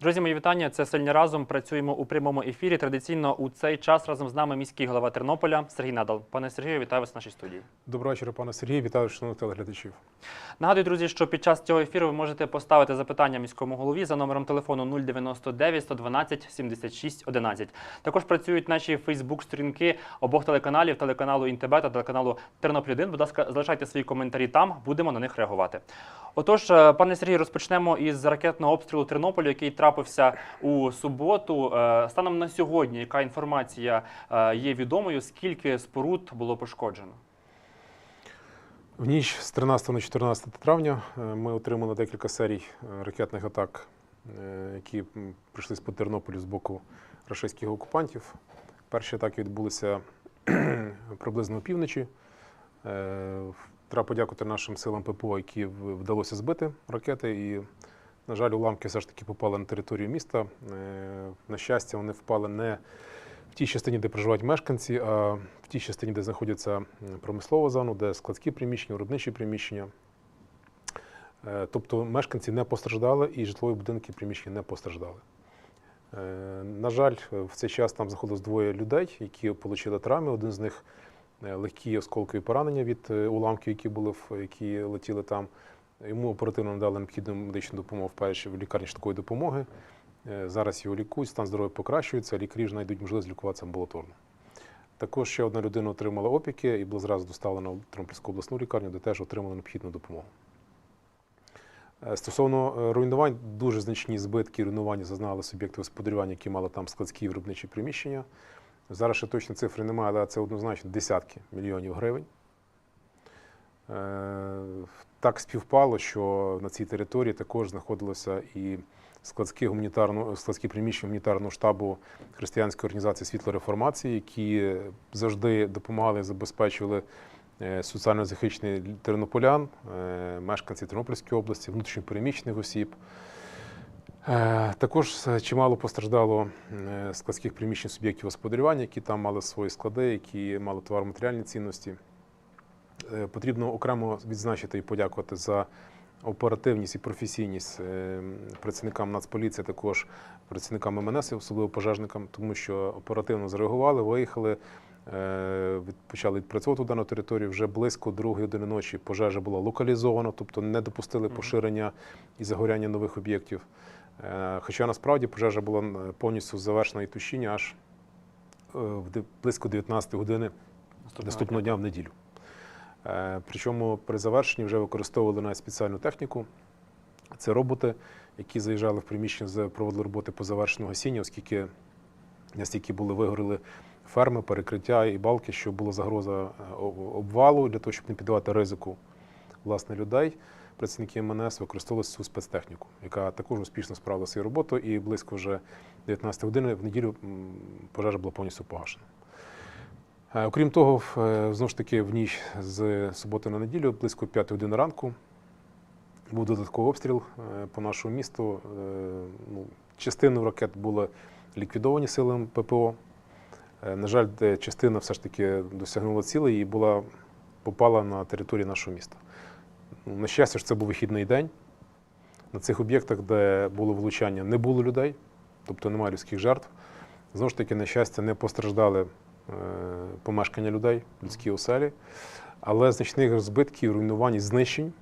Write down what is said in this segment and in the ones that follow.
Друзі, мої вітання. Це сильні разом. Працюємо у прямому ефірі. Традиційно у цей час разом з нами міський голова Тернополя Сергій Надал. Пане Сергію, вітаю вас в нашій студії. Доброго вечора, пане Сергій. Вітаю шановних телеглядачів. Нагадую, друзі, що під час цього ефіру ви можете поставити запитання міському голові за номером телефону 099 112 76 11. Також працюють наші Фейсбук-сторінки обох телеканалів, телеканалу ІНТБ та телеканалу Тернопіль 1. Будь ласка, залишайте свої коментарі там, будемо на них реагувати. Отож, е, пане Сергій, розпочнемо із ракетного обстрілу Тернополя, який трапився у суботу. Е, Станом на сьогодні, яка інформація е, є відомою, скільки споруд було пошкоджено? В ніч з 13 на 14 травня е, ми отримали декілька серій ракетних атак, які прийшли по Тернополю з боку рашистських окупантів. Перші атаки відбулися приблизно опівночі. Треба подякувати нашим силам ППО, які вдалося збити ракети. І, на жаль, уламки все ж таки попали на територію міста. Е, На щастя, вони впали не в тій частині, де проживають мешканці, а в тій частині, де знаходиться м, промислова зона, де складські приміщення, виробничі приміщення. Е, Тобто мешканці не постраждали і житлові будинки приміщення не постраждали. Е, На жаль, в цей час там знаходилось двоє людей, які отримали травми. Один з них легкі осколкові поранення від уламків, які були в- які летіли там. Йому оперативно надали необхідну медичну допомогу вперше в лікарні швидкої допомоги. Е, Зараз його лікують, стан здоров'я покращується, лікарі вже знайдуть можливість лікуватися амбулаторно. Також ще одна людина отримала опіки і була зразу доставлена в Тернопільську обласну лікарню, де теж отримала необхідну допомогу. Е, Стосовно е, руйнувань, дуже значні збитки руйнування зазнали суб'єкти господарювання, які мали там складські виробничі приміщення. Зараз ще точно цифри немає, але це однозначно десятки мільйонів гривень. Е, Так співпало, що на цій території також знаходилося і складські, гуманітарно, складські приміщення гуманітарного штабу християнської організації світло реформації, які завжди допомагали, забезпечували е, соціально захищених тернополян, е, мешканців Тернопільської області, внутрішньопереміщених осіб. Також чимало постраждало складських приміщень суб'єктів господарювання, які там мали свої склади, які мали товаро-матеріальні цінності. Е, Потрібно окремо відзначити і подякувати за оперативність і професійність е, працівникам Нацполіції, також працівникам МНС, особливо пожежникам, тому що оперативно зреагували, виїхали, е, почали відпрацьовувати дану територію. Вже близько другої години ночі пожежа була локалізована, тобто не допустили поширення і загоряння нових об'єктів. Хоча насправді пожежа була повністю завершена і тушіння аж близько 19 години наступного дня в неділю. Е, Причому при завершенні вже використовували навіть спеціальну техніку. Це роботи, які заїжджали в приміщення, з- проводили роботи по завершенню гасіння, оскільки настільки були вигоріли ферми, перекриття і балки, що була загроза е, обвалу для того, щоб не піддавати ризику власне людей. Працівники МНС використовували цю спецтехніку, яка також успішно справила свою роботу, і близько вже 19 години в неділю пожежа була повністю погашена. Е, Окрім того, е, знову ж таки, в ніч з суботи на неділю, близько 5 години ранку, був додатковий обстріл е, по нашому місту. Ну, частину ракет були ліквідовані силами ППО. На жаль, частина все ж таки досягнула цілей і була, попала на територію нашого міста. Ну, На щастя, що це був вихідний день. На цих об'єктах, де було влучання, не було людей, тобто немає людських жертв. Знову ж таки, на щастя, не постраждали помешкання людей, людські оселі, але значних збитків, руйнувань і знищень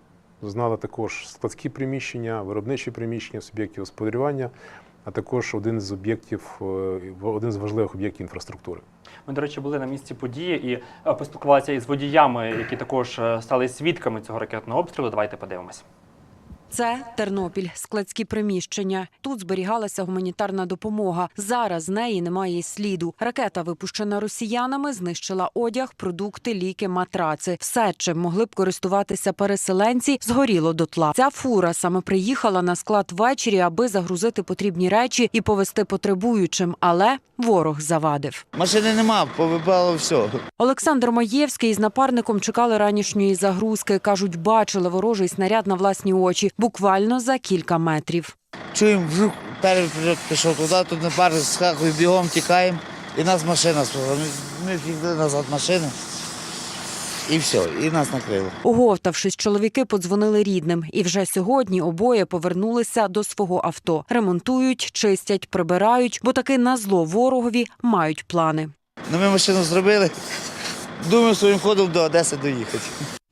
зазнали також складські приміщення, виробничі приміщення, суб'єктів господарювання, а також один з об'єктів, е, один з важливих об'єктів інфраструктури. Ми, до речі, були на місці події і е, поспілкувалися із водіями, які також е, стали свідками цього ракетного обстрілу. Давайте подивимось. Це Тернопіль, складські приміщення. Тут зберігалася гуманітарна допомога. Зараз з неї немає й сліду. Ракета, випущена росіянами, знищила одяг, продукти, ліки, матраци. Все, чим могли б користуватися переселенці, згоріло дотла. Ця фура саме приїхала на склад ввечері, аби загрузити потрібні речі і повезти потребуючим. Але ворог завадив. Машини нема, повибало все. Олександр Маєвський із напарником чекали ранішньої загрузки. кажуть, бачили ворожий снаряд на власні очі, буквально за кілька метрів. Чуємо, вжух, перший прильот пішов туди, тут не пари скакує, бігом тікаємо, і нас машина спала. Ми, ми втікли назад машини. і все, і нас накрило. Оговтавшись, чоловіки подзвонили рідним, і вже сьогодні обоє повернулися до свого авто. Ремонтують, чистять, прибирають, бо таки на зло ворогові мають плани. Ну, ми машину зробили. Думаю, своїм ходом до Одеси доїхати.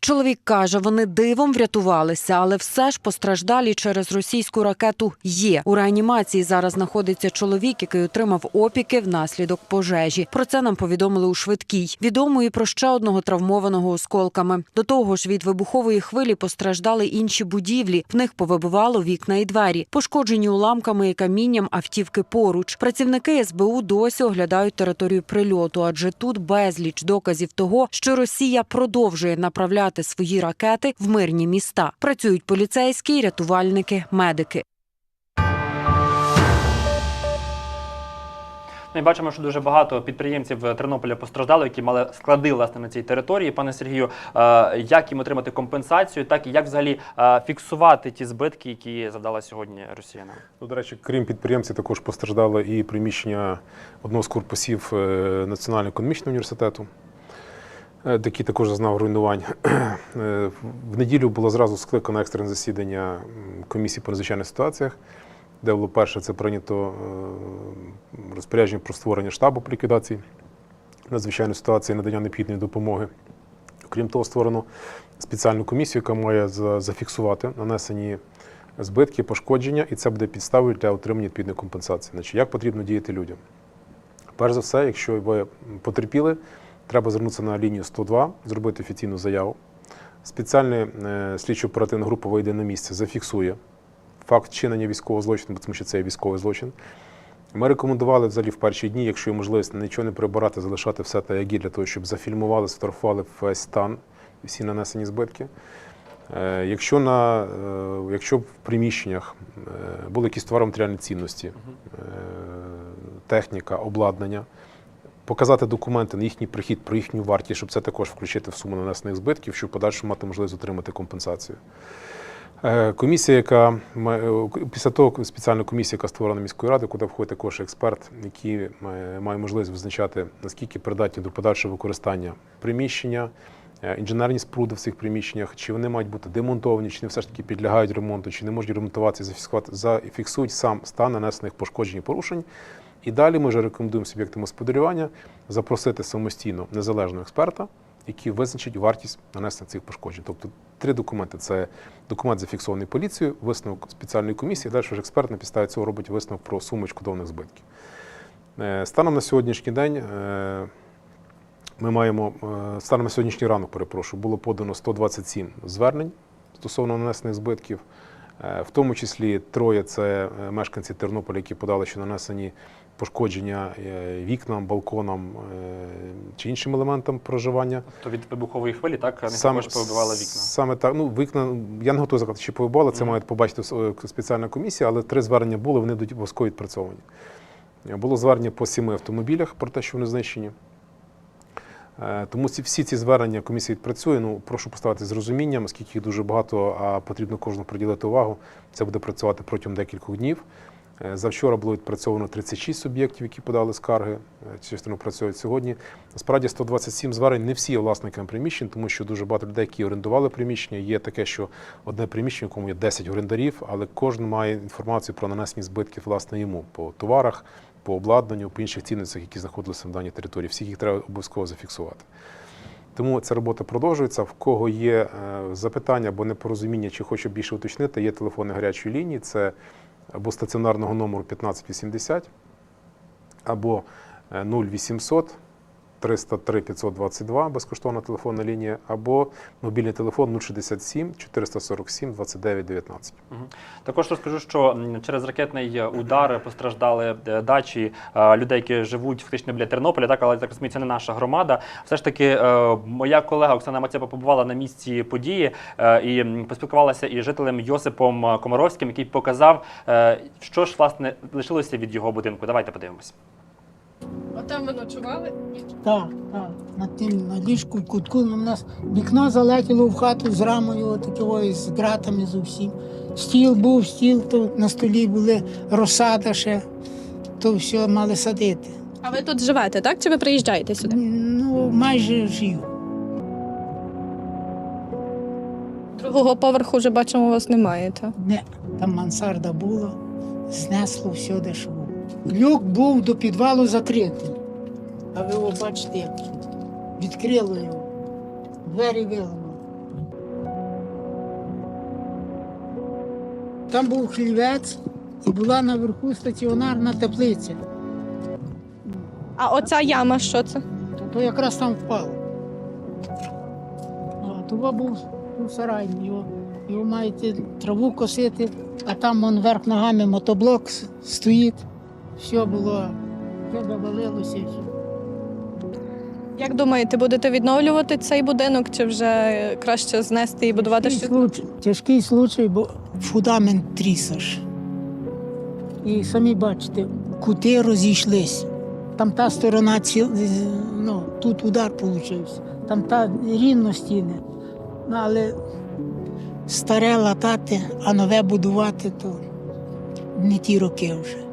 Чоловік каже, вони дивом врятувалися, але все ж постраждалі через російську ракету є. У реанімації зараз знаходиться чоловік, який отримав опіки внаслідок пожежі. Про це нам повідомили у швидкій. Відомо і про ще одного травмованого осколками. До того ж, від вибухової хвилі постраждали інші будівлі. В них повибивало вікна і двері, пошкоджені уламками і камінням автівки поруч. Працівники СБУ досі оглядають територію прильоту, адже тут безліч доказів того, що Росія продовжує направляти свої ракети в мирні міста. Працюють поліцейські, рятувальники, медики. Ми бачимо, що дуже багато підприємців Тернополя постраждали, які мали склади власне на цій території. Пане Сергію, е, як їм отримати компенсацію, так і як взагалі е, фіксувати ті збитки, які завдала сьогодні росіянам? Ну, до речі, крім підприємців, також постраждало і приміщення одного з корпусів е, Національного економічного університету, який також зазнав руйнувань. Е, В неділю було зразу скликано екстрене засідання комісії по надзвичайних ситуаціях, де було перше це прийнято е, розпорядження про створення штабу по ліквідації надзвичайної ситуації, надання необхідної допомоги. Крім того, створено спеціальну комісію, яка має зафіксувати нанесені збитки, пошкодження, і це буде підставою для отримання відповідної компенсації. Значить, як потрібно діяти людям? Перш за все, якщо ви потерпіли, треба звернутися на лінію 102, зробити офіційну заяву. Спеціальна е, слідчо-оперативна група вийде на місце, зафіксує факт вчинення військового злочину, тому що це є військовий злочин. Ми рекомендували взагалі в перші дні, якщо є можливість нічого не прибирати, залишати все та як є, для того, щоб зафільмували, сфотографували весь стан і всі нанесені збитки. Е, Якщо, на, е, якщо в приміщеннях були якісь товаро-матеріальні цінності, е, техніка, обладнання, показати документи на їхній прихід, про їхню вартість, щоб це також включити в суму нанесених збитків, щоб в подальшому мати можливість отримати компенсацію. Е, Комісія, яка е, після того спеціальна комісія, яка створена міською радою, куди входить також експерт, який має, має можливість визначати, наскільки придатні до подальшого використання приміщення, е, інженерні споруди в цих приміщеннях, чи вони мають бути демонтовані, чи вони все ж таки підлягають ремонту, чи не можуть ремонтуватися, зафіксують сам стан нанесених пошкоджень і порушень. І далі ми вже рекомендуємо суб'єктам господарювання запросити самостійно незалежного експерта, який визначить вартість нанесення цих пошкоджень. Тобто три документи: це документ зафіксований поліцією, висновок спеціальної комісії. Далі вже експерт на підставі цього робить висновок про суму шкодовних збитків. Е, Станом на сьогоднішній день е, ми маємо е, станом на сьогоднішній ранок, перепрошую, було подано 127 звернень стосовно нанесених збитків. В тому числі троє це мешканці Тернополя, які подали, що нанесені пошкодження е, вікнам, балконам е, чи іншим елементам проживання. То від вибухової хвилі так також повибивали вікна. Саме так. Ну, вікна, я не готовий сказати, чи повибивали, це Мгм. має побачити е, спеціальна комісія, але три звернення були, вони йдуть обов'язково відпрацьовані. Було звернення по сіми автомобілях про те, що вони знищені. Тому всі ці звернення комісія відпрацює. Ну, прошу поставити з розумінням, оскільки їх дуже багато, а потрібно кожному приділити увагу. Це буде працювати протягом декількох днів. Е, Завчора було відпрацьовано 36 суб'єктів, які подали скарги. Е, Частину працюють сьогодні. Насправді 127 звернень не всі є власниками приміщень, тому що дуже багато людей, які орендували приміщення. Є таке, що одне приміщення, в якому є 10 орендарів, але кожен має інформацію про нанесені збитки власне йому по товарах, по обладнанню, по інших цінностях, які знаходилися на даній території. Всіх їх треба обов'язково зафіксувати. Тому ця робота продовжується. В кого є е, запитання або непорозуміння, чи хоче більше уточнити, є телефони гарячої лінії. Це або стаціонарного номеру 1580, або е, 0800 303 522, безкоштовна телефонна лінія, або мобільний телефон 067 447 29 19. Мгм. Також розкажу, що через ракетний е, удар постраждали е, дачі е, людей, які живуть фактично біля Тернополя, так, але так розумію, не наша громада. Все ж таки, моя колега Оксана Мацепа побувала на місці події і поспілкувалася із жителем Йосипом Комаровським, який показав, що ж власне лишилося від його будинку. Давайте подивимось. Отам ви ночували? Так, так. На тим на ліжку в кутку ну, у нас вікно залетіло в хату з рамою, такою, з ґратами з усім. Стіл був, стіл, то на столі були розсада ще, то все мали садити. А ви тут живете, так? Чи ви приїжджаєте сюди? Ну, майже жив. Другого поверху вже бачимо, у вас немає, так? Не, там мансарда була, знесло все, де що було. Люк був до підвалу закритий. А ви його бачите, як відкрило його. Двері виламали. Там був хлівець і була наверху стаціонарна теплиця. А оця яма, що це? То, то якраз там впало. А того був, був сарай, його, його маєте траву косити, а там вон вверх ногами мотоблок стоїть. Все було, все завалилося. Як думаєте, будете відновлювати цей будинок чи вже краще знести і будувати Тяжкий щось? случай, тяжкий случай, бо фундамент трісаш. І самі бачите, кути розійшлися. Там та сторона ну, тут удар получився, там та рівно стіни. Ну, але старе латати, а нове будувати, то не ті роки вже.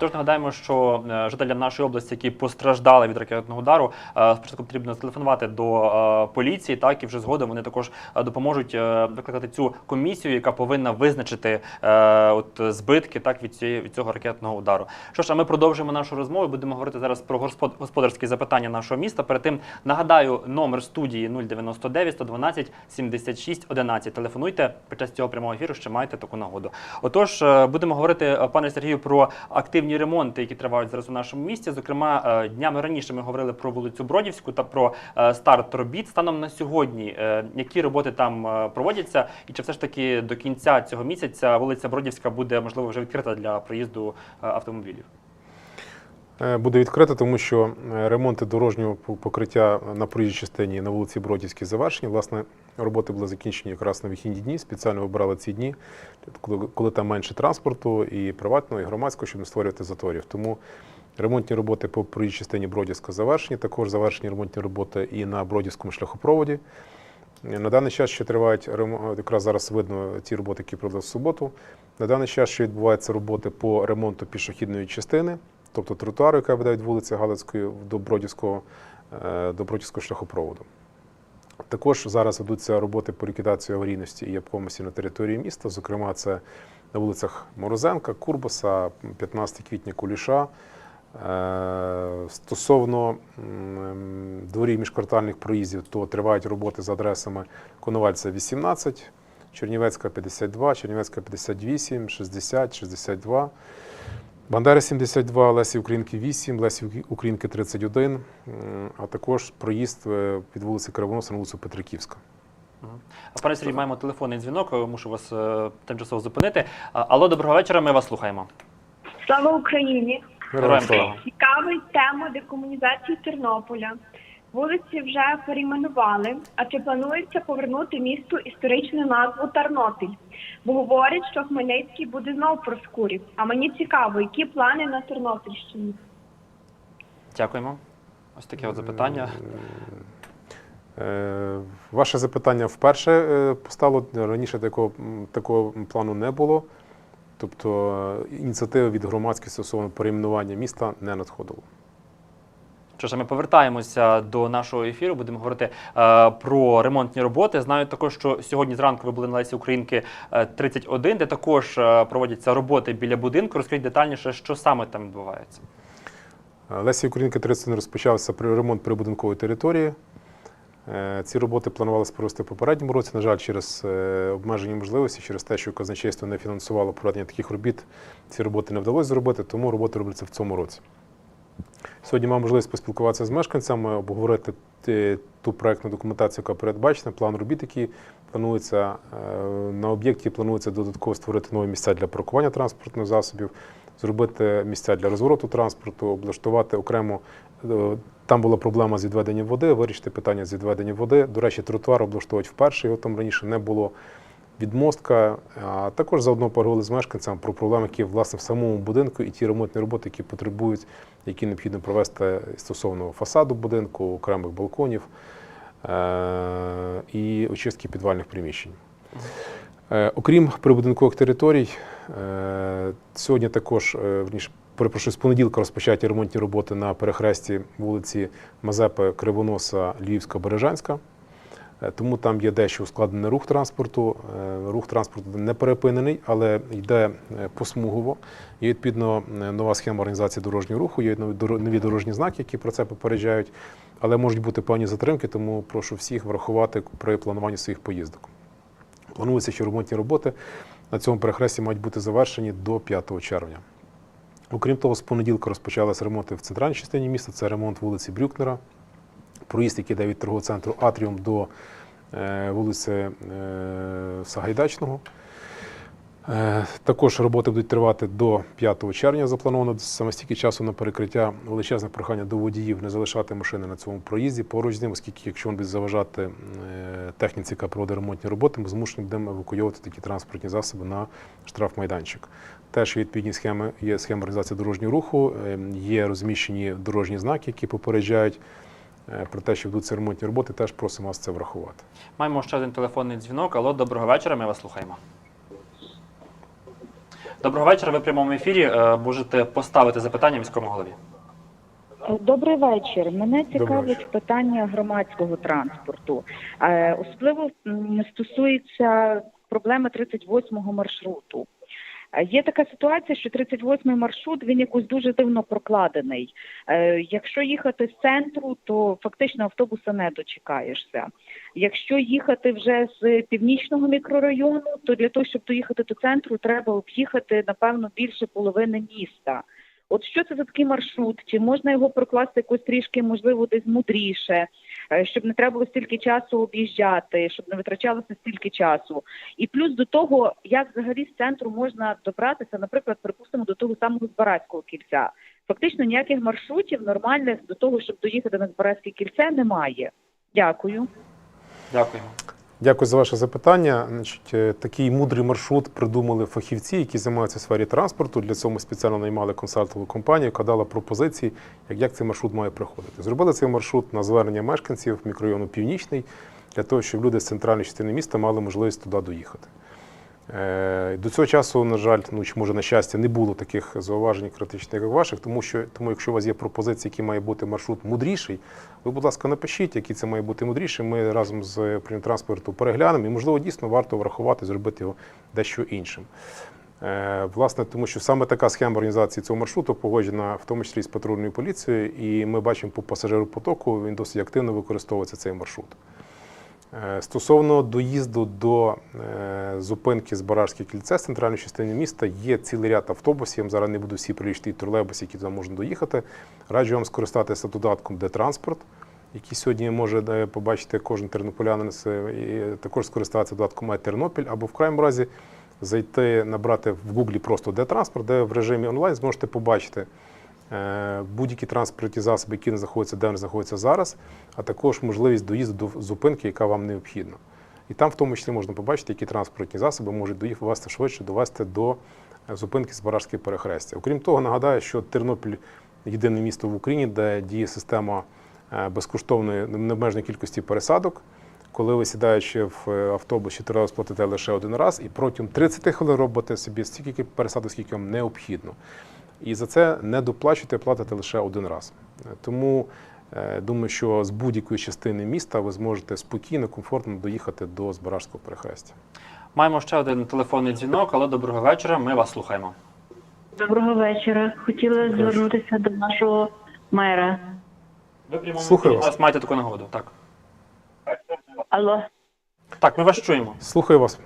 Отож, нагадаємо, що е, жителям нашої області, які постраждали від ракетного удару, е, спочатку потрібно зателефонувати до е, поліції, так і вже згодом вони також допоможуть викликати цю комісію, яка повинна визначити от збитки так від цієї від цього ракетного удару. Що ж, а ми продовжуємо нашу розмову. Будемо говорити зараз про господарські запитання нашого міста. Перед тим нагадаю номер студії 099 112 76 11. Телефонуйте під час цього прямого ефіру, ще маєте таку нагоду. Отож, будемо говорити, пане Сергію, про активні ремонти, які тривають зараз у нашому місті. Зокрема, е, днями раніше ми говорили про вулицю Бродівську та про е, старт робіт. Станом на сьогодні, е, які роботи там проводяться, і чи все ж таки до кінця цього місяця вулиця Бродівська буде можливо вже відкрита для проїзду автомобілів? Буде відкрито, тому що ремонти дорожнього покриття на проїжджій частині на вулиці Бродівській завершені. Власне, роботи були закінчені якраз на вихідні дні. Спеціально вибрали ці дні, коли, коли там менше транспорту і приватного, і громадського, щоб не створювати заторів. Тому ремонтні роботи по проїжджій частині Бродівська завершені. Також завершені ремонтні роботи і на Бродівському шляхопроводі. На даний час ще тривають якраз зараз видно ті роботи, які провели в суботу. На даний час ще відбуваються роботи по ремонту пішохідної частини, тобто тротуару, яка веде від вулиці Галицької до Бродівського, е, до Бродівського шляхопроводу. Також зараз ведуться роботи по ліквідації аварійності і обкомості на території міста. Зокрема, це на вулицях Морозенка, Курбаса, 15 квітня, Куліша. Е, Стосовно дворів міжквартальних проїздів, то тривають роботи за адресами Коновальця 18, Чернівецька 52, Чернівецька 58, 60, 62. Бандери 72, Лесі Українки 8, Лесі Українки 31, м, а також проїзд під від вулиці Кривоноса на вулицю Петриківська. А, Пане Сергій, маємо телефонний дзвінок. е, Мушу вас е, тимчасово зупинити. Алло, доброго вечора. Ми вас слухаємо. Слава Україні! Героям слава. Цікавить тема декомунізації Тернополя. Вулиці вже перейменували. А чи планується повернути місту історичну назву Тернопіль? Бо говорять, що Хмельницький буде знов проскурів. А мені цікаво, які плани на Тернопільщині? Дякуємо. Ось таке от запитання. Е, Ваше запитання вперше е, постало. Раніше такого, такого плану не було. Тобто е, ініціативи від громадськості стосовно перейменування міста не надходило. Що ж, ми повертаємося до нашого ефіру. Будемо говорити е, про ремонтні роботи. Знаю також, що сьогодні зранку ви були на Лесі Українки е, 31, де також е, проводяться роботи біля будинку. Розкажіть детальніше, що саме там відбувається. Е, Лесі Українки 31 розпочався ремонт прибудинкової території. Е, Ці роботи планувалися провести в попередньому році. На жаль, через е, обмежені можливості, через те, що казначейство не фінансувало проведення таких робіт, ці роботи не вдалося зробити, тому роботи робляться в цьому році. Сьогодні мав можливість поспілкуватися з мешканцями, обговорити ту проектну документацію, яка передбачена, план робіт, які планується е, на об'єкті. Планується додатково створити нові місця для паркування транспортних засобів, зробити місця для розвороту транспорту, облаштувати окремо. е, Там була проблема з відведенням води, вирішити питання з відведенням води. До речі, тротуар облаштовують вперше, його там раніше не було. Відмостка, а також заодно поговорили з мешканцями про проблеми, які власне в самому будинку і ті ремонтні роботи, які потребують, які необхідно провести стосовно фасаду будинку, окремих балконів е- і очистки підвальних приміщень. Е, Окрім прибудинкових територій, е, сьогодні також е, верніше, перепрошую, з понеділка розпочаті ремонтні роботи на перехресті вулиці Мазепи, Кривоноса, Львівська, Бережанська. Е, Тому там є дещо ускладнений рух транспорту. Е, Рух транспорту не перепинений, але йде е, посмугово. Є відповідно нова схема організації дорожнього руху, є нові дорожні знаки, які про це попереджають. Але можуть бути певні затримки, тому прошу всіх врахувати при плануванні своїх поїздок. Планується, що ремонтні роботи на цьому перехресті мають бути завершені до 5 червня. Окрім того, з понеділка розпочалися ремонти в центральній частині міста. Це ремонт вулиці Брюкнера, проїзд, який йде від торгового центру Атріум до е, вулиці е, Сагайдачного. Е, Також роботи будуть тривати до 5 червня. Заплановано саме стільки часу на перекриття. Величезне прохання до водіїв не залишати машини на цьому проїзді поруч з ним, оскільки якщо він буде заважати техніці, яка проводить ремонтні роботи, ми змушені будемо евакуйовувати такі транспортні засоби на штрафмайданчик. Теж відповідні схеми, є схема організації дорожнього руху, є розміщені дорожні знаки, які попереджають про те, що ведуться ремонтні роботи. Теж просимо вас це врахувати. Маємо ще один телефонний дзвінок. Алло, доброго вечора. Ми вас слухаємо. Доброго вечора. Ви в прямому ефірі е, можете поставити запитання міському голові. Добрий вечір. Мене цікавить питання громадського транспорту. Е, Особливо стосується проблеми 38-го маршруту. Є така ситуація, що 38-й маршрут він якось дуже дивно прокладений. Е, Якщо їхати з центру, то фактично автобуса не дочекаєшся. Якщо їхати вже з північного мікрорайону, то для того, щоб доїхати до центру, треба об'їхати напевно більше половини міста. От що це за такий маршрут? Чи можна його прокласти якось трішки, можливо, десь мудріше, е, щоб не треба було стільки часу об'їжджати, щоб не витрачалося стільки часу. І плюс до того, як взагалі з центру можна добратися, наприклад, припустимо, до того самого Збаразького кільця. Фактично ніяких маршрутів нормальних до того, щоб доїхати на Збаразьке кільце, немає. Дякую. Дякуємо. Дякую за ваше запитання. Значить, е, такий мудрий маршрут придумали фахівці, які займаються в сфері транспорту. Для цього ми спеціально наймали консалтову компанію, яка дала пропозиції, як, цей маршрут має проходити. Зробили цей маршрут на звернення мешканців мікрорайону Північний для того, щоб люди з центральної частини міста мали можливість туди доїхати. Е, До цього часу, на жаль, ну чи може на щастя, не було таких зауважень критичних, як ваших, тому що тому, якщо у вас є пропозиції, який має бути маршрут мудріший, ви, будь ласка, напишіть, який це має бути мудріший. Ми разом з управлінням транспорту переглянемо, і можливо дійсно варто врахувати, зробити його дещо іншим. Е, Власне, тому що саме така схема організації цього маршруту погоджена в тому числі з патрульною поліцією, і ми бачимо по пасажиропотоку, він досить активно використовується цей маршрут. Е, Стосовно доїзду до е, зупинки з Баражське кільце з центральної частини міста є цілий ряд автобусів. Я вам зараз не буду всі перелічити тролейбуси, які туди можна доїхати. Раджу вам скористатися додатком «Де-транспорт», який сьогодні може е, побачити кожен тернополянин, і також скористатися додатком «Май Тернопіль або в крайньому разі зайти, набрати в Гуглі просто «Де-транспорт», де в режимі онлайн зможете побачити будь-які транспортні засоби, які не знаходяться, де вони знаходяться зараз, а також можливість доїзду до зупинки, яка вам необхідна. І там в тому числі можна побачити, які транспортні засоби можуть вас швидше довести до е, зупинки з Баражське перехрестя. Окрім того, нагадаю, що Тернопіль єдине місто в Україні, де діє система е, безкоштовної необмеженої кількості пересадок. Коли ви сідаючи в е, автобус чи лише один раз, і протягом 30 хвилин робите собі стільки пересадок, скільки вам необхідно. І за це не доплачуєте, платите лише один раз. Е, Тому е, думаю, що з будь-якої частини міста ви зможете спокійно, комфортно доїхати до Збаражського перехрестя. Маємо ще один телефонний дзвінок. Алло, доброго вечора. Ми вас слухаємо. Доброго вечора. Хотіла звернутися до нашого мера. Ви Слухаю ефірі вас. маєте таку нагоду. Так. Алло, Так, ми вас чуємо. Слухаю вас.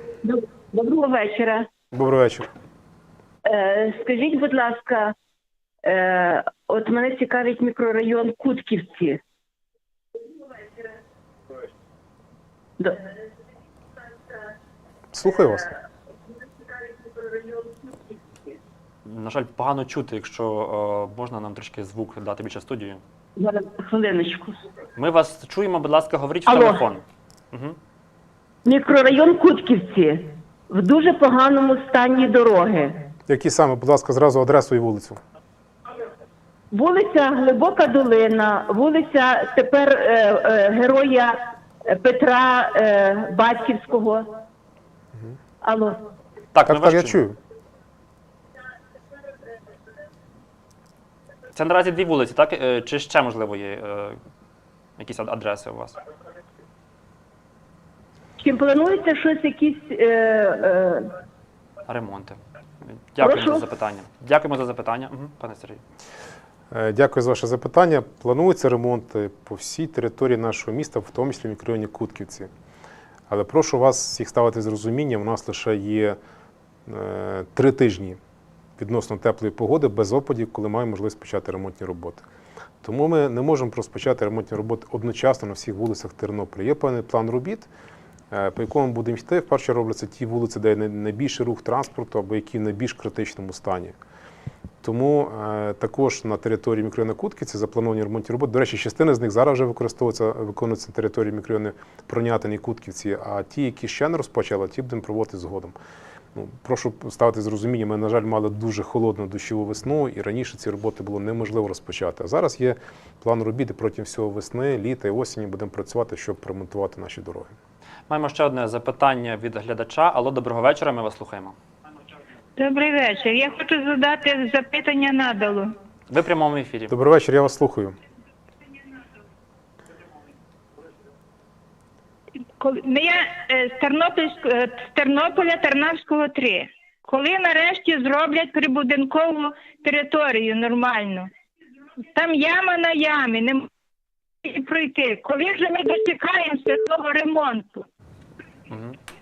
Доброго вечора. Добрий вечір. Е, скажіть, будь ласка, е, от мене цікавить мікрорайон Кутківці. Слухаю вас. На жаль, погано чути, якщо е, можна нам трішки звук дати більше в студію. Зараз хвилиночку. Ми вас чуємо, будь ласка, говоріть в телефон. Угу. Мікрорайон Кутківці в дуже поганому стані дороги. Які саме, будь ласка, зразу адресу і вулицю. Вулиця Глибока Долина, вулиця тепер е, е, героя Петра е, Батьківського. Алло. Так, ми Так, вас так, я чуємо. чую. Це наразі дві вулиці, так? Е, Чи ще можливо є е, якісь ад- адреси у вас? Чи планується щось якісь е, е, Ремонти. Дякуємо Прошу? за запитання. Дякуємо за запитання, пане Сергію. Е, Дякую за ваше запитання. Плануються ремонти по всій території нашого міста, в тому числі в мікрорайоні Кутківці. Але прошу вас всіх ставити з розумінням, у нас лише є е, три тижні відносно теплої погоди без опадів, коли маємо можливість почати ремонтні роботи. Тому ми не можемо розпочати ремонтні роботи одночасно на всіх вулицях Тернополя. Є певний план робіт, е, по якому будемо йти. Вперше робляться ті вулиці, де найбільший рух транспорту або які в найбільш критичному стані. Тому е, також на території мікрорайону Кутківці заплановані ремонтні роботи. До речі, частина з них зараз вже використовується, виконується на території мікрорайону Пронятин і Кутківці, а ті, які ще не розпочали, ті будемо проводити згодом. Ну, прошу ставити з розумінням, ми, на жаль, мали дуже холодну дощову весну, і раніше ці роботи було неможливо розпочати. А зараз є план робіт протягом всього весни, літа і осені будемо працювати, щоб ремонтувати наші дороги. Маємо ще одне запитання від глядача. Алло, доброго вечора, ми вас слухаємо. Добрий вечір. Я хочу задати запитання надалу. Ви в прямому ефірі. Добрий вечір, я вас слухаю. Ну, я е, з Тернопільськ, е, з Тернополя Тернавського 3. Коли нарешті зроблять прибудинкову територію нормально? Там яма на ямі, не можна пройти. Коли вже ми дочекаємося того ремонту?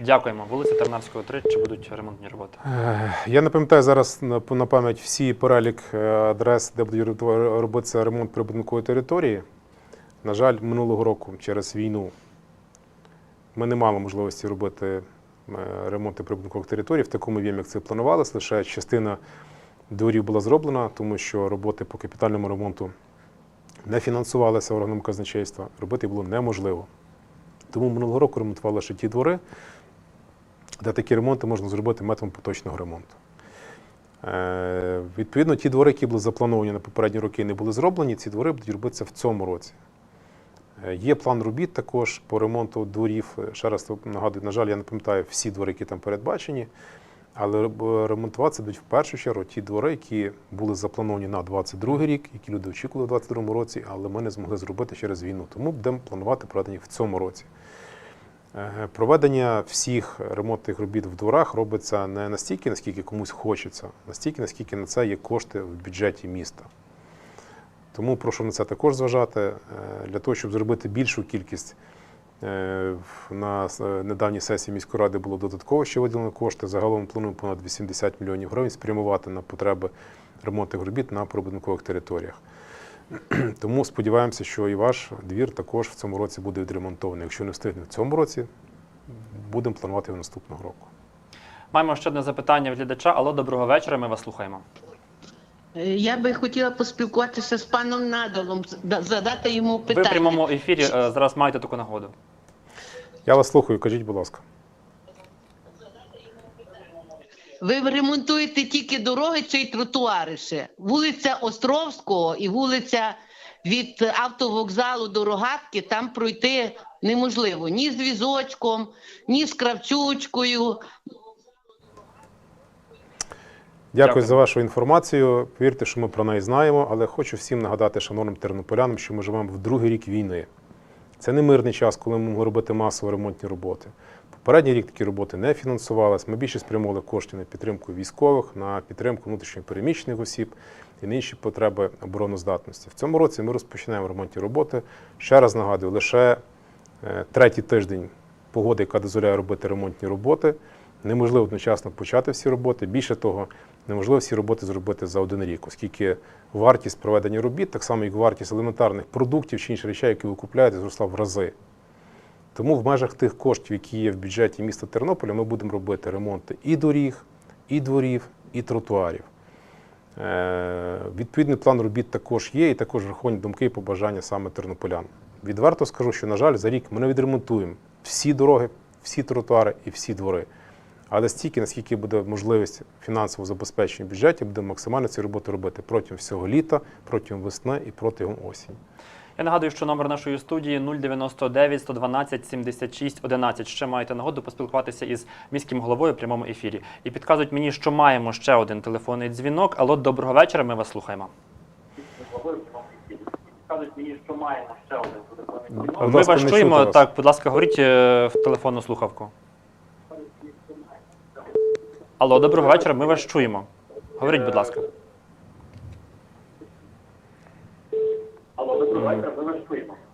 Дякуємо. Вулиця Тернавського 3. Чи будуть ремонтні роботи? Е, Я не пам'ятаю зараз на, пам'ять всі перелік е, адрес, де буде ро- робитися ремонт прибудинкової території. На жаль, минулого року через війну ми не мали можливості робити е, ремонти прибудинкових територій в такому об'ємі, як це планувалось. Лише частина дворів була зроблена, тому що роботи по капітальному ремонту не фінансувалися органом казначейства. Робити було неможливо. Тому минулого року ремонтували ще ті двори, де такі ремонти можна зробити методом поточного ремонту. Е, відповідно, ті двори, які були заплановані на попередні роки, не були зроблені, ці двори будуть робитися в цьому році. Е, є план робіт також по ремонту дворів. Е, Ще раз нагадую, на жаль, я не пам'ятаю всі двори, які там передбачені, але ремонтуватися будуть в першу чергу ті двори, які були заплановані на 22 рік, які люди очікували в 22 році, але ми не змогли зробити через війну. Тому будемо планувати проведення в цьому році. Е, Проведення всіх ремонтних робіт в дворах робиться не настільки, наскільки комусь хочеться, настільки, наскільки на це є кошти в бюджеті міста. Тому прошу на це також зважати. Е, Для того, щоб зробити більшу кількість, е, на с- е, недавній сесії міської ради було додатково ще виділено кошти. Загалом плануємо понад 80 мільйонів гривень спрямувати на потреби ремонтних робіт на прибудинкових територіях. Тому сподіваємося, що і ваш двір також в цьому році буде відремонтований. Якщо не встигне в цьому році, будемо планувати його наступного року. Маємо ще одне запитання від глядача. Алло, доброго вечора, ми вас слухаємо. Е, Я би хотіла поспілкуватися з паном Надалом, задати йому Ви в питання. прямому ефірі е, зараз маєте таку нагоду. Я вас слухаю, кажіть, будь ласка. Ви ремонтуєте тільки дороги чи й тротуари ще? Вулиця Островського і вулиця від автовокзалу до Рогатки там пройти неможливо ні з візочком, ні з кравчучкою. Дякую, Дякую. за вашу інформацію. Повірте, що ми про неї знаємо, але хочу всім нагадати, шановним тернополянам, що ми живемо в другий рік війни. Це не мирний час, коли ми могли робити масово ремонтні роботи. Попередній рік такі роботи не фінансувалися. Ми більше спрямовували кошти на підтримку військових, на підтримку внутрішньо переміщених осіб і на інші потреби обороноздатності. В цьому році ми розпочинаємо ремонтні роботи. Ще раз нагадую, лише е, третій тиждень погоди, яка дозволяє робити ремонтні роботи. Неможливо одночасно почати всі роботи. Більше того, неможливо всі роботи зробити за один рік, оскільки вартість проведення робіт, так само як вартість елементарних продуктів чи інших речей, які ви купуєте, зросла в рази. Тому в межах тих коштів, які є в бюджеті міста Тернополя, ми будемо робити ремонти і доріг, і дворів, і тротуарів. Е, Відповідний план робіт також є, і також враховані думки і побажання саме тернополян. Відверто скажу, що, на жаль, за рік ми не відремонтуємо всі дороги, всі тротуари і всі двори. Але стільки, наскільки буде можливість фінансового забезпечення в бюджеті, будемо максимально ці роботи робити протягом всього літа, протягом весни і протягом осені. Я нагадую, що номер нашої студії 099 112 76 11. Ще маєте нагоду поспілкуватися із міським головою в прямому ефірі. І підказують мені, що маємо ще один телефонний дзвінок. Алло, доброго вечора, ми вас слухаємо. Ми Будь ласка, вас не чуємо. чути вас. Так, будь ласка, говоріть е, в телефонну слухавку. Алло, доброго вечора, ми вас чуємо. Говоріть, будь ласка.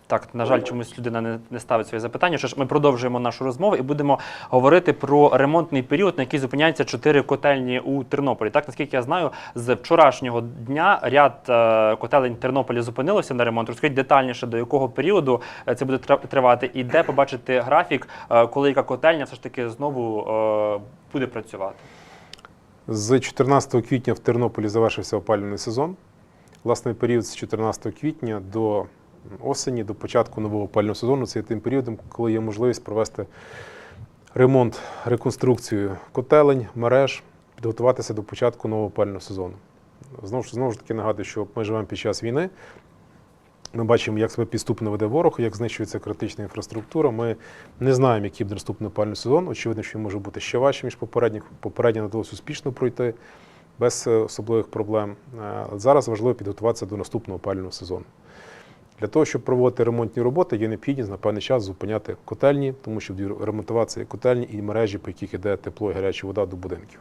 Так, на жаль, чомусь людина не, не ставить своє запитання. Що ж, ми продовжуємо нашу розмову і будемо говорити про ремонтний період, на який зупиняються чотири котельні у Тернополі. Так, наскільки я знаю, з вчорашнього дня ряд е, котелень Тернополя зупинилося на ремонт. Розкажіть детальніше, до якого періоду е, це буде тривати, і де побачити графік, е, коли яка котельня все ж таки знову е, буде працювати. З 14 квітня в Тернополі завершився опалювальний сезон. Власне, період з 14 квітня до осені, до початку нового опалювального сезону, це є тим періодом, коли є можливість провести ремонт, реконструкцію котелень, мереж, підготуватися до початку нового опалювального сезону. Знову ж, знову ж таки нагадую, що ми живемо під час війни. Ми бачимо, як себе підступно веде ворог, як знищується критична інфраструктура. Ми не знаємо, який буде наступний опальний сезон. Очевидно, що він може бути ще важче, ніж попередніх. Попередньо вдалося успішно пройти без е, особливих проблем. Е, Зараз важливо підготуватися до наступного опалювального сезону. Для того, щоб проводити ремонтні роботи, є необхідність на певний час зупиняти котельні, тому що ремонтуватися котельні, і мережі, по яких йде тепло і гаряча вода до будинків.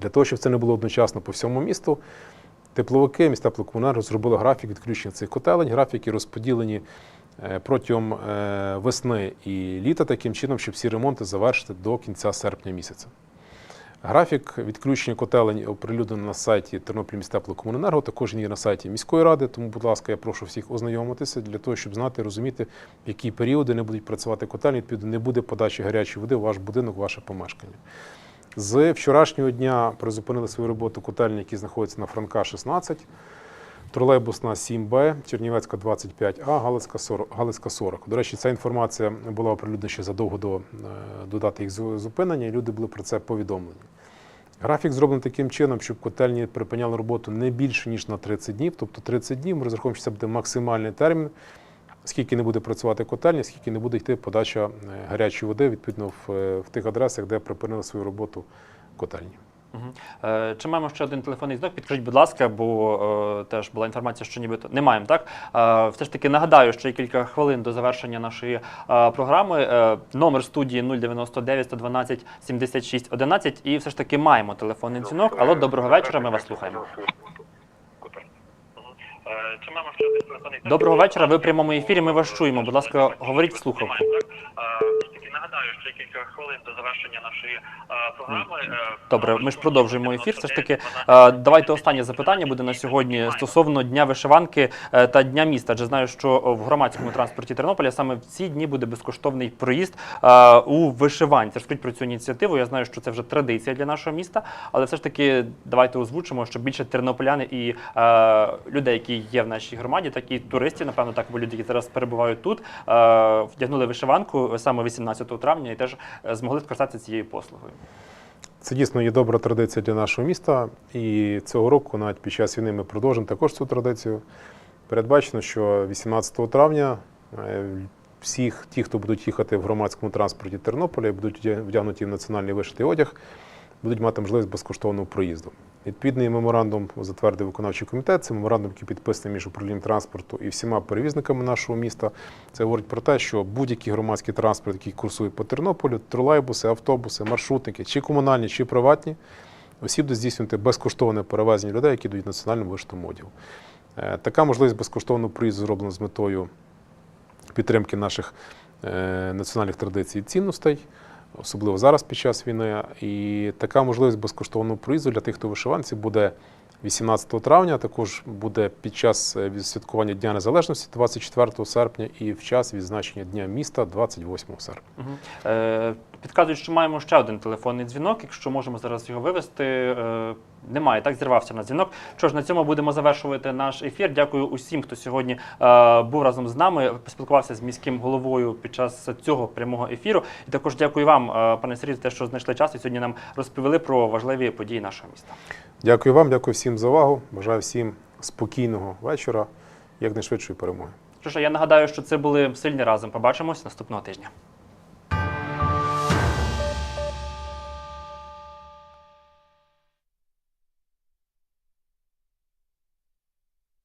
Для того, щоб це не було одночасно по всьому місту, Тепловики міста теплокомуненерго зробили графік відключення цих котелень, графіки розподілені е, протягом е, весни і літа таким чином, щоб всі ремонти завершити до кінця серпня місяця. Графік відключення котелень оприлюднений на сайті Тернопіль міста теплокомуненерго, також він є на сайті міської ради. Тому, будь ласка, я прошу всіх ознайомитися для того, щоб знати, розуміти, в які періоди не будуть працювати котельні. Відповідно, не буде подачі гарячої води в ваш будинок, ваше помешкання. З вчорашнього дня призупинили свою роботу котельні, які знаходяться на Франка 16, тролейбусна 7Б, Чернівецька 25А, Галицька 40. Галицька 40. До речі, ця інформація була оприлюднена ще задовго до, е, до дати їх зупинення, і люди були про це повідомлені. Графік зроблений таким чином, щоб котельні припиняли роботу не більше, ніж на 30 днів. Тобто 30 днів ми розраховуємо, що це буде максимальний термін, скільки не буде працювати котельня, скільки не буде йти подача е, гарячої води відповідно в, е, в тих адресах, де припинили свою роботу котельні. Е, Чи маємо ще один телефонний дзвінок? Підкажіть, будь ласка, бо е, теж була інформація, що нібито не маємо, так? Е, все ж таки нагадаю, що кілька хвилин до завершення нашої е, програми. Е, номер студії 099 112 76 11 і все ж таки маємо телефонний дзвінок. Алло, доброго вечора, ми вас слухаємо. Доброго вечора, ви в прямому ефірі, ми вас чуємо. Будь ласка, говоріть в слухавку. Нагадаю, що кілька хвилин до завершення нашої е, програми. е, Добре, ми ж продовжуємо ефір. Все ж таки, е, давайте останнє запитання буде на сьогодні стосовно дня вишиванки та дня міста. Адже знаю, що в громадському транспорті Тернополя саме в ці дні буде безкоштовний проїзд у вишиванці. Розкажіть про цю ініціативу. Я знаю, що це вже традиція для нашого міста, але все ж таки давайте озвучимо, щоб більше тернополяни і людей, які є в нашій громаді, так і туристів, напевно, так бо люди, які зараз перебувають тут, вдягнули вишиванку саме 18 травня і теж е, змогли скористатися цією послугою. Це дійсно є добра традиція для нашого міста. І цього року, навіть під час війни, ми продовжимо також цю традицію. Передбачено, що 18 травня е, всіх ті, хто будуть їхати в громадському транспорті Тернополя будуть вдягнуті в національний вишитий одяг, будуть мати можливість безкоштовного проїзду. Відповідний меморандум затвердив виконавчий комітет. Це меморандум, який підписаний між управлінням транспорту і всіма перевізниками нашого міста. Це говорить про те, що будь-який громадський транспорт, який курсує по Тернополю, тролейбуси, автобуси, маршрутники, чи комунальні, чи приватні, усі будуть здійснювати безкоштовне перевезення людей, які йдуть національному вишитому одягу. Е, Така можливість безкоштовного проїзду зроблена з метою підтримки наших е, національних традицій і цінностей, особливо зараз під час війни. І така можливість безкоштовного проїзду для тих, хто вишиванці, буде 18 травня, також буде під час святкування відсвяткування Дня Незалежності 24 серпня і в час відзначення Дня міста 28 серпня. Угу. Е, Підказують, що маємо ще один телефонний дзвінок. Якщо можемо зараз його вивести. Е, Немає, так зірвався на дзвінок. Що ж, на цьому будемо завершувати наш ефір. Дякую усім, хто сьогодні е, був разом з нами, поспілкувався з міським головою під час цього прямого ефіру. І також дякую вам, е, пане Сергію, за те, що знайшли час і сьогодні нам розповіли про важливі події нашого міста. Дякую вам, дякую всім за увагу. Бажаю всім спокійного вечора, якнайшвидшої перемоги. Що ж, я нагадаю, що це були сильні разом. Побачимось наступного тижня.